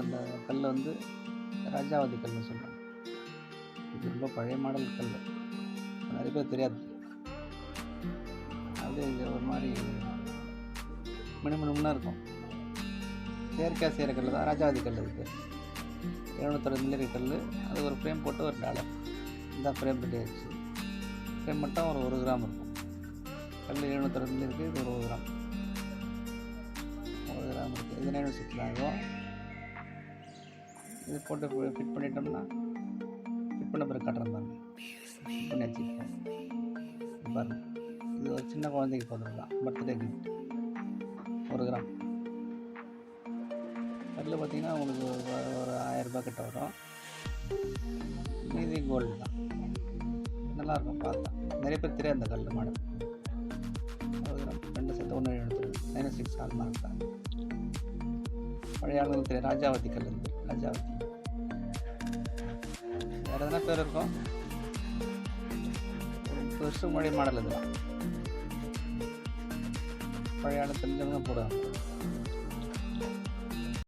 அந்த கல் வந்து ராஜாவதி கல்னு சொல்கிறாங்க இது ரொம்ப பழைய மாடல் கல் நிறைய பேர் தெரியாது. அது இது ஒரு மாதிரி மினுமினும்னா இருக்கும். செயற்கையாக செய்கிற கல் தான். ராஜாவதி கல் இருக்குது எழுநூத்தறுபது மில்லி கல் அது ஒரு ஃப்ரேம் போட்டு ஒரு டாலர் இந்த ஃப்ரேம் ரெடி ஃப்ரேம் மட்டும் ஒரு ஒரு கிராம் இருக்கும். கல் எழுநூத்தறுபது இருக்குது இது ஒரு ஒரு கிராம். ஒரு கிராம் இருக்குது இது நேரம் சிக்ஸ் இது போட்டு ஃபிட் பண்ணிட்டோம்னா ஃபிட் பண்ண பிறகு காட்டுறேன் பாருங்க ஃபிட் பண்ணி வச்சுருக்கேன் பாருங்க. இது ஒரு சின்ன குழந்தைக்கு போடுறதுலாம் பர்த்டே கிஃப்ட் ஒரு கிராம் அதில் பார்த்தீங்கன்னா உங்களுக்கு ஒரு ஒரு ஆயரரூபா கிட்ட வரும். மீதி கோல்டு தான். நல்லாயிருக்கும் பார்த்தா. நிறைய பேர் தெரியாது அந்த கல் மாடல் ஒரு கிராம் ரெண்டு சேர்த்து ஒன்று எழுநூத்தி நைன் சிக்ஸ் ஆல் மார்க் தான். மலையாளத்தில் ராஜாவதி கல் ராஜாவதி. வேறு எதனா பேர் இருக்கும்? ஒரு முப்பது வருஷம் பழைய மாடல் இதெல்லாம். பழைய ஆள் தெரிஞ்சவங்க போடுவாங்க.